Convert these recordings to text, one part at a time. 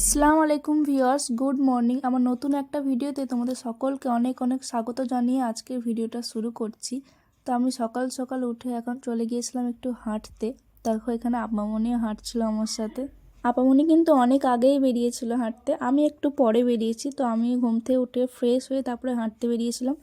আসসালামু আলাইকুম viewers, good morning. আমার নতুন একটা ভিডিওতে তোমাদের সকলকে অনেক অনেক স্বাগত জানিয়ে আজকের ভিডিওটা শুরু করছি। তো আমি সকাল সকাল উঠে এখন চলে গিয়েছিলাম একটু হাঁটতে। দেখো, এখানে আপামনিও হাঁটছিল আমার সাথে। আপামনি কিন্তু অনেক আগেই বেরিয়েছিল হাঁটতে। আমি একটু পরে বেরিয়েছি, তো আমি ঘুম থেকে উঠে ফ্রেশ হয়ে তারপরে হাঁটতে বেরিয়েছিলাম।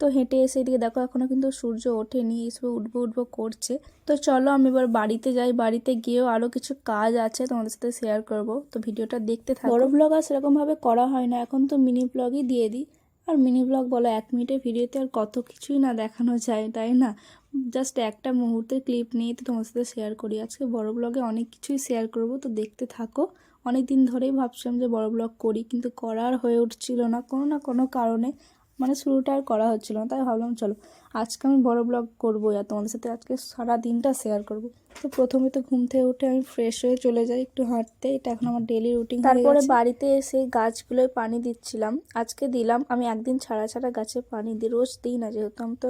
তো হেঁটে এসে এদিকে দেখো এখনও কিন্তু সূর্য ওঠেনি এইসব উঠবো উঠবো করছে। তো চলো আমি এবার বাড়িতে যাই, বাড়িতে গিয়েও আরও কিছু কাজ আছে তোমাদের সাথে শেয়ার করব। তো ভিডিওটা দেখতে থাকো। বড় ব্লগ আর সেরকমভাবে করা হয় না, এখন তো মিনি ব্লগই দিয়ে দিই। আর মিনি ব্লগ বলো, এক মিনিটের ভিডিওতে আর কত কিছুই না দেখানো যায়, তাই না? জাস্ট একটা মুহূর্তের ক্লিপ নিয়ে তো তোমার সাথে শেয়ার করি। আজকে বড় ব্লগে অনেক কিছুই শেয়ার করব, তো দেখতে থাকো। অনেক দিন ধরেই ভাবছিলাম যে বড় ব্লগ করি, কিন্তু করার হয়ে উঠছিল না, কোনো না কোনো কারণে। মানে শুরুটা আর করা হচ্ছিল না তাই ভাবলাম চলো। আজকে আমি বড় ব্লগ করব আর তোমাদের সাথে আজকে সারা দিনটা শেয়ার করব। তো প্রথমে তো ঘুম থেকে উঠে আমি ফ্রেশ হয়ে চলে যাই একটু হাঁটতে। এটা এখন আমার ডেলি রুটিন তারপরে বাড়িতে এসে গাছগুলোয় পানি দিচ্ছিলাম। আজকে দিলাম আমি একদিন ছাড়া ছাড়া গাছে পানি দিই রোজ দিই না। যেহেতু আমি তো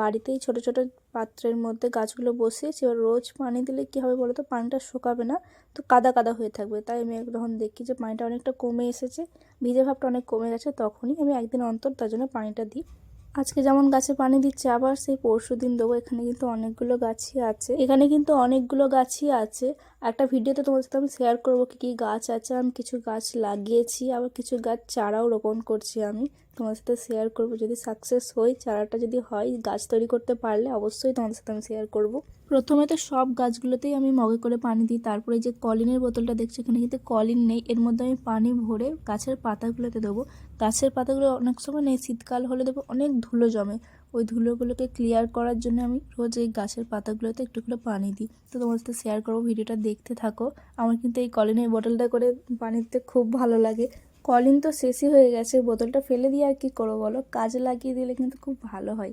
বাড়িতেই ছোট ছোট পাত্রের মধ্যে গাছগুলো বসিয়েছি এবার রোজ পানি দিলে কী হবে বলো তো পানিটা শুকাবে না তো কাদা কাদা হয়ে থাকবে। তাই আমি যখন দেখি যে পানিটা অনেকটা কমে এসেছে ভিজে ভাবটা অনেক কমে গেছে তখনই আমি একদিন অন্তর তার জন্য পানিটা দিই। আজকে যেমন গাছে পানি দিচ্ছে, আবার সেই পরশু দিন দেবো। এখানে কিন্তু অনেকগুলো গাছই আছে। এখানে কিন্তু অনেকগুলো গাছই আছে। একটা ভিডিওতে তোমার সাথে আমি শেয়ার করব কী কী গাছ আছে। আমি কিছু গাছ লাগিয়েছি, আবার কিছু গাছ চারাও রোপণ করছি আমি। তোমার সাথে শেয়ার করব। যদি সাকসেস হই চারাটা যদি হয়, গাছ তৈরি করতে পারলে অবশ্যই তোমার সাথে আমি শেয়ার করব। প্রথমে তো সব গাছগুলোতেই আমি মগে করে পানি দিই, তারপরে যে কলিনের বোতলটা দেখছি এখানে? কিন্তু কলিন নেই, এর মধ্যে আমি পানি ভরে গাছের পাতাগুলোতে দেবো। গাছের পাতাগুলো অনেক সময় নেই, শীতকাল হলে দেবো, অনেক ধুলো জমে। ওই ধুলোগুলোকে ক্লিয়ার করার জন্য আমি রোজ এই গাছের পাতাগুলোতে একটু করে পানি দিই। তো তোমার সাথে শেয়ার করব, ভিডিওটা দেখতে থাকো। আমার কিন্তু এই কলিনের বোতলটা করে পানি দিতে খুব ভালো লাগে। কলিন তো শেষই হয়ে গেছে, বোতলটা ফেলে দিয়ে আর কি করব বলো? কাজে লাগিয়ে দিলে কিন্তু খুব ভালো হয়।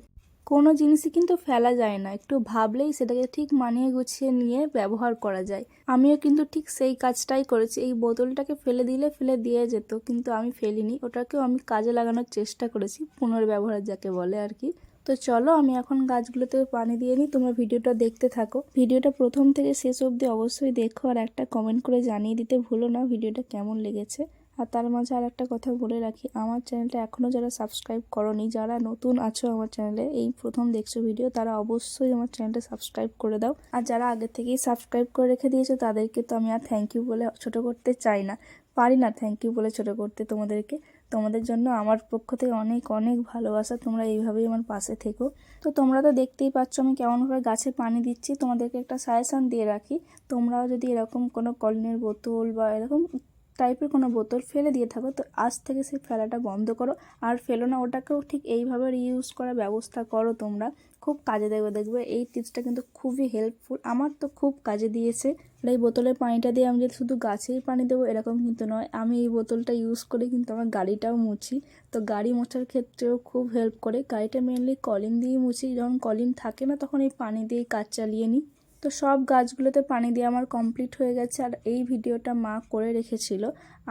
কোনো জিনিসই কিন্তু ফেলা যায় না। একটু ভাবলেই সেটাকে ঠিক মানিয়ে গুছিয়ে নিয়ে ব্যবহার করা যায়। আমিও কিন্তু ঠিক সেই কাজটাই করেছি। এই বোতলটাকে ফেলে দিলে ফেলে দিয়ে যেত, কিন্তু আমি ফেলিনি। ওটাকেও আমি কাজে লাগানোর চেষ্টা করেছি, পুনর্ব্যবহার যাকে বলে আর কি। তো চলো, আমি এখন গাছগুলোতে পানি দিয়ে নিই। তোমরা ভিডিওটা দেখতে থাকো। ভিডিওটা প্রথম থেকে শেষ অবধি অবশ্যই দেখো আর একটা কমেন্ট করে জানিয়ে দিতে ভুলো না ভিডিওটা কেমন লেগেছে। আর তার মাঝে আর একটা কথা বলে রাখি, আমার চ্যানেলটা এখনও যারা সাবস্ক্রাইব করনি, যারা নতুন আছো আমার চ্যানেলে, এই প্রথম দেখছ ভিডিও তারা অবশ্যই আমার চ্যানেলটা সাবস্ক্রাইব করে দাও। আর যারা আগে থেকেই সাবস্ক্রাইব করে রেখে দিয়েছ, তাদেরকে তো আমি আর থ্যাংক ইউ বলে ছোট করতে চাই না। পারি না থ্যাংক ইউ বলে ছোট করতে তোমাদেরকে। তোমাদের জন্য আমার পক্ষ থেকে অনেক অনেক ভালোবাসা, তোমরা এইভাবেই আমার পাশে থেকো। তো তোমরা তো দেখতেই পাচ্ছ, আমি কেমনভাবে গাছে পানি দিচ্ছি। তোমাদেরকে একটা সাজেশান দিয়ে রাখি, তোমরাও যদি এরকম কোনো কলিনের বোতল বা এরকম টাইপের কোনো বোতল ফেলে দিয়ে থাকো, তো আজ থেকে সেই ফেলাটা বন্ধ করো। আর ফেলো না, ওটাকেও ঠিক এইভাবে রিউজ করার ব্যবস্থা করো তোমরা। খুব কাজে দেবে, দেখবে এই টিপসটা কিন্তু খুবই হেল্পফুল আমার তো খুব কাজে দিয়েছে। এই বোতলের পানিটা দিয়ে আমি যদি শুধু গাছেই পানি দেবো, এরকম কিন্তু নয়। আমি এই বোতলটা ইউজ করে কিন্তু আমার গাড়িটাও মুছি। তো গাড়ি মোছার ক্ষেত্রেও খুব হেল্প করে। গাড়িটা মেনলি কলিং দিয়েই মুছি। যখন কলিং থাকে না, তখন এই পানি দিয়েই কাজ চালিয়ে নিই। তো সব গাছগুলোতে পানি দিয়ে আমার কমপ্লিট হয়ে গেছে আর এই ভিডিওটা মা করে রেখেছিল।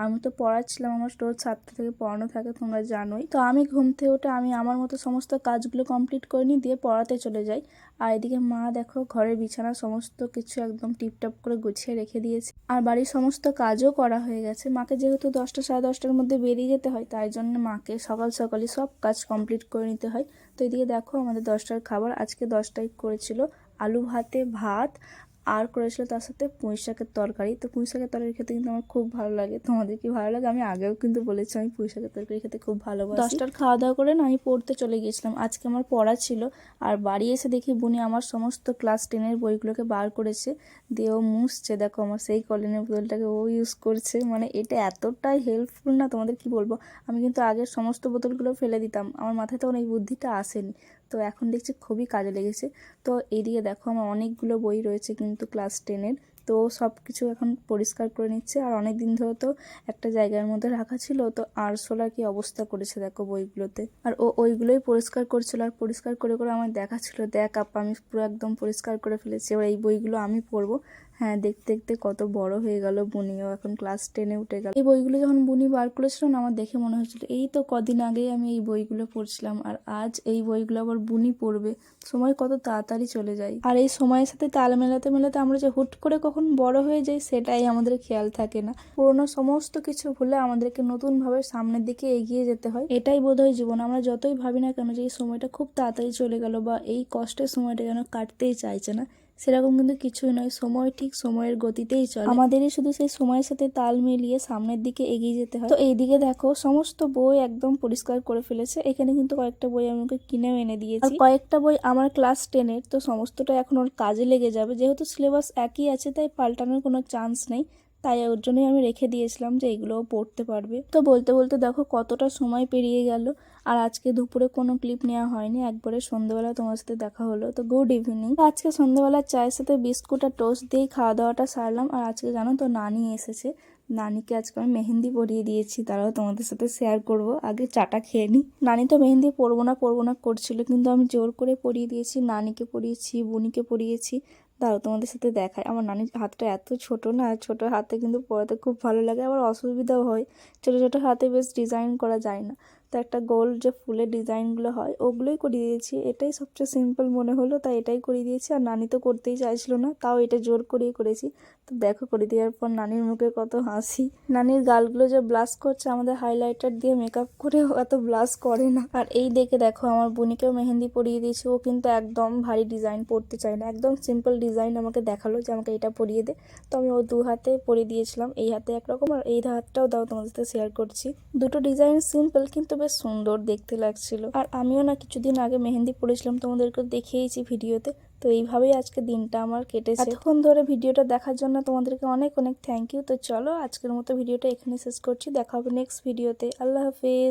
আমি তো পড়াচ্ছিলাম, আমার রোজ সাতটা থেকে পড়ানো থাকে, তোমরা জানোই। তো আমি ঘুম থেকে উঠে আমি আমার মতো সমস্ত কাজগুলো কমপ্লিট করে নিই, দিয়ে পড়াতে চলে যাই। আর এদিকে মা দেখো ঘরের বিছানা সমস্ত কিছু একদম টিপটপ করে গুছিয়ে রেখে দিয়েছে। আর বাড়ির সমস্ত কাজও করা হয়ে গেছে। মাকে যেহেতু দশটা, সাড়ে দশটার মধ্যে বেরিয়ে যেতে হয়, তাই জন্য মাকে সকাল সকালই সব কাজ কমপ্লিট করে নিতে হয়। তো এদিকে দেখো আমাদের দশটার খাবার আজকে দশটায় করেছিল। আলু ভাতে ভাত আর করেছিল তার সাথে পুঁই শাকের তরকারি। তো পুঁই শাকের তরকারি খেতে কিন্তু আমার খুব ভালো লাগে। তোমাদের কি ভালো লাগে? আমি আগেও কিন্তু বলেছি আমি পুঁই শাকের তরকারি খেতে খুব ভালোবাসি। দশটার খাওয়া দাওয়া করে না, আমি পড়তে চলে গিয়েছিলাম। আজকে আমার পড়া ছিল। আর বাড়ি এসে দেখি বুনি আমার সমস্ত ক্লাস টেনের বইগুলোকে বার করেছে। দিয়ে ও মুছছে। দেখো আমার সেই কলিনের বোতলটাকে ও ইউজ করছে। মানে এটা এতটাই হেল্পফুল না, তোমাদের কি বলব? আমি কিন্তু আগের সমস্ত বোতলগুলো ফেলে দিতাম। আমার মাথায় তখন এই বুদ্ধিটা আসেনি। তো এখন দেখছি খুবই কাজে লেগেছে। তো এইদিকে দেখো আমার অনেকগুলো বই রয়েছে কিন্তু ক্লাস টেনের তো সব কিছু এখন পরিষ্কার করে নিচ্ছে। আর অনেক দিন ধরে তো একটা জায়গার মধ্যে রাখা ছিল, তো আরশোলা কি অবস্থা করেছে দেখো বইগুলোতে। আর ও ওইগুলোই পরিষ্কার করছিল আর পরিষ্কার করে করে আমার দেখা ছিল দেখ আপা, আমি পুরো একদম পরিষ্কার করে ফেলেছি, এবার এই বইগুলো আমি পড়ব। হ্যাঁ দেখতে দেখতে কত বড় হয়ে গেল বুনিও। এখন ক্লাস টেনে উঠে গেল। এই বইগুলো যখন বুনি বার করেছিল না, আমার দেখে মনে হয়েছিল, এই তো কদিন আগেই আমি এই বইগুলো পড়ছিলাম, আর আজ এই বইগুলো আবার বুনি পড়বে। সময় কত তাড়াতাড়ি চলে যায়। আর এই সময়ের সাথে তাল মেলাতে মেলাতে আমরা যে হুট করে কখন বড় হয়ে যাই, সেটাই আমাদের খেয়াল থাকে না। পুরোনো সমস্ত কিছু ভুলে আমাদেরকে নতুনভাবে সামনের দিকে এগিয়ে যেতে হয়। এটাই বোধহয় জীবন। আমরা যতই ভাবি না কেন যে এই সময়টা খুব তাড়াতাড়ি চলে গেল, বা এই কষ্টের সময়টা যেন কাটতেই চাইছে না। সেরকম কিন্তু কিছুই নয়। সময় ঠিক সময়ের গতিতেই চলে। আমাদেরই শুধু সেই সময়ের সাথে তাল মিলিয়ে সামনের দিকে এগিয়ে যেতে হয়। তো এইদিকে দেখো, সমস্ত বই একদম পরিষ্কার করে ফেলেছে। এখানে কিন্তু কয়েকটা বই আমি কিনেও এনে দিয়েছি। কয়েকটা বই আমার ক্লাস টেনের, তো সমস্তটা এখন ওর কাজে লেগে যাবে। যেহেতু সিলেবাস একই আছে, তাই পাল্টানোর কোনো চান্স নেই। তাই ওর জন্যই আমি রেখে দিয়েছিলাম যে এগুলোও পড়তে পারবে। তো বলতে বলতে দেখো কতটা সময় পেরিয়ে গেল, আর আজকে দুপুরে কোনো ক্লিপ নেওয়া হয়নি। একবারে সন্ধ্যেবেলা তোমার সাথে দেখা হলো। তো গুড ইভিনিং আজকে সন্ধ্যেবেলা চায়ের সাথে বিস্কুট আর টোস্ট দিয়েই খাওয়া দাওয়াটা সারলাম। আর আজকে জানো তো নানি এসেছে। নানিকে আজকে আমি মেহেন্দি পরিয়ে দিয়েছি। তারাও তোমাদের সাথে শেয়ার করব। আগে চাটা খেয়ে নিই নানি তো মেহেন্দি পরবো না পরবো না করছিল। কিন্তু আমি জোর করে পরিয়ে দিয়েছি। নানিকে পরিয়েছি, বুনিকে পরিয়েছি। দাঁড়াও, তোমাদের সাথে দেখায় আমার নানির হাতটা এত ছোট না, ছোট হাতে কিন্তু পরাতে খুব ভালো লাগে। আবার অসুবিধাও হয়। ছোট ছোট হাতে বেশ ডিজাইন করা যায় না। তো একটা গোল যে ফুলের ডিজাইনগুলো হয়, ওগুলোই করিয়ে দিয়েছি। এটাই সবচেয়ে সিম্পল মনে হলো, তাই এটাই করিয়ে দিয়েছি। আর নানি তো করতেই চাইছিল না, তাও এটা জোর করিয়ে করেছি। তো দেখো, করে দেওয়ার পর নানির মুখে কত হাসি। নানির গালগুলো যে ব্লাশ করছে, আমাদের হাইলাইটার দিয়ে মেকআপ করে অত ব্লাশ করে না। আর এই দেখে দেখো, আমার বোনিকেও মেহেন্দি পরিয়ে দিয়েছি। ও কিন্তু একদম ভারী ডিজাইন পরতে চায় না। একদম সিম্পল ডিজাইন আমাকে দেখাল যে আমাকে এটা পরিয়ে দে। তো আমি ও দু হাতে পরিয়ে দিয়েছিলাম, এই হাতে একরকম। আর এই হাতটাও দাও তোমাদের সাথে শেয়ার করছি। দুটো ডিজাইন সিম্পল কিন্তু বেশ সুন্দর দেখতে লাগছিল। আর আমিও না কিছুদিন আগে মেহেন্দি পড়েছিলাম তোমাদেরকে দেখিয়েছি ভিডিওতে। তো এইভাবেই আজকে দিনটা আমার কেটেছে। এতক্ষণ ধরে ভিডিওটা দেখার জন্য তোমাদেরকে অনেক অনেক থ্যাংক ইউ তো চলো আজকের মতো ভিডিওটা এখানে শেষ করছি। দেখা হবে নেক্সট ভিডিওতে আল্লাহ হাফিজ।